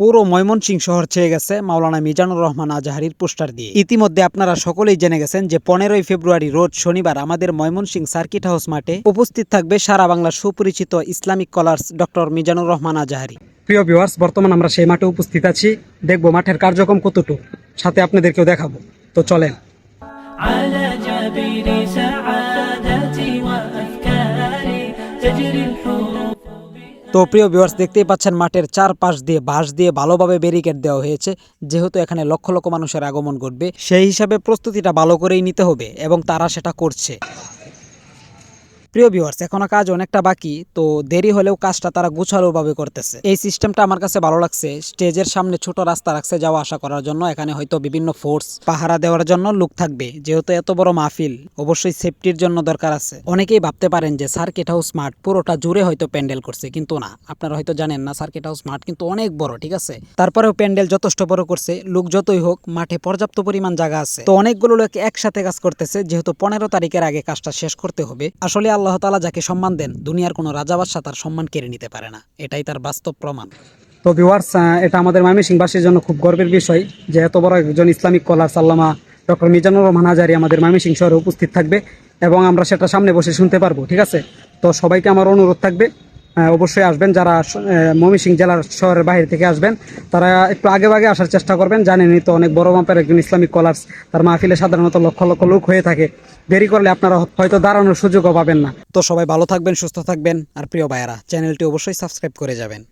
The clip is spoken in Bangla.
পুরো ময়মনসিংহ শহর ছেয়ে গেছে মাওলানা মিজানুর রহমান আজাহারির পোস্টার দিয়ে। ইতিমধ্যে আপনারা সকলেই জেনে গেছেন যে পনেরোই ফেব্রুয়ারি রোজ শনিবার আমাদের ময়মনসিংহ সার্কিট হাউস মাঠে উপস্থিত থাকবে সারা বাংলার সুপরিচিত Islamic scholars doctor Mizanur Rahman Azhari. প্রিয় ভিউয়ার্স বর্তমান আমরা সেই মাঠে উপস্থিত আছি। দেখব মাঠের কার্যক্রম কতটুকু। সাথে আপনাদেরকেও দেখাবো। তো চলেন। তো প্রিয় ভিউয়ার্স দেখতেই পাচ্ছেন মাঠের চারপাশ দিয়ে, বাঁশ দিয়ে ভালোভাবে ব্যারিকেড দেওয়া হয়েছে। যেহেতু এখানে লক্ষ লক্ষ মানুষের আগমন ঘটবে, সেই হিসাবে প্রস্তুতিটা ভালো করেই নিতে হবে এবং তারা সেটা করছে। প্রিয় ভিউয়ার্স এখনও কাজ অনেকটা বাকি, তো দেরি হলেও কাজটা তারা গুছালোভাবে করতেছে। এই সিস্টেমটা আমার কাছে ভালো লাগছে, স্টেজের সামনে ছোট রাস্তা রাখছে যাওয়া আসা করার জন্য, এখানে হয়তো বিভিন্ন ফোর্স পাহারা দেওয়ার জন্য লোক থাকবে, যেহেতু এত বড় মাহফিল, অবশ্যই সেফটির জন্য দরকার আছে। অনেকেই ভাবতে পারেন যে সার্কিট হাউস মাঠ পুরোটা জুড়ে হয়তো প্যান্ডেল করছে, কিন্তু না, আপনারা হয়তো জানেন না সার্কিট হাউস মাঠ কিন্তু অনেক বড়, ঠিক আছে? তারপরেও প্যান্ডেল যথেষ্ট বড় করছে লোক যতই হোক, মাঠে পর্যাপ্ত পরিমাণ জায়গা আছে। তো অনেকগুলো লোক একসাথে কাজ করতেছে, যেহেতু পনেরো তারিখের আগে কাজটা শেষ করতে হবে। আসলে আল্লাহ তালা যাকে সম্মান দেন, দুনিয়ার কোনো রাজাবাদশা তার সম্মান কেড়ে নিতে পারে না। এটাই তার বাস্তব প্রমাণ। তো ভিওয়ার্স এটা আমাদের ময়মনসিংহবাসীর জন্য খুব গর্বের বিষয় যে এত বড় একজন ইসলামিক কলার সাল্লামা ডক্টর মিজানুর রহমান হাজারি আমাদের ময়মনসিংহ শহরে উপস্থিত থাকবে এবং আমরা সেটা সামনে বসে শুনতে পারব, ঠিক আছে? তো সবাইকে আমার অনুরোধ থাকবে অবশ্যই আসবেন। যারা মমিসিং জেলার শহরের বাইরে থেকে আসবেন, তারা একটু আগে আগে আসার চেষ্টা করবেন। জানেনই তো অনেক বড় মাপের একজন ইসলামিক কলার্স, তার মাহফিলে সাধারণত লক্ষ লক্ষ লোক হয়ে থাকে। দেরি করলে আপনারা হয়তো দাঁড়ানোর সুযোগও পাবেন না। তো সবাই ভালো থাকবেন, সুস্থ থাকবেন। আর প্রিয় ভাইয়েরা, চ্যানেলটি অবশ্যই সাবস্ক্রাইব করে যাবেন।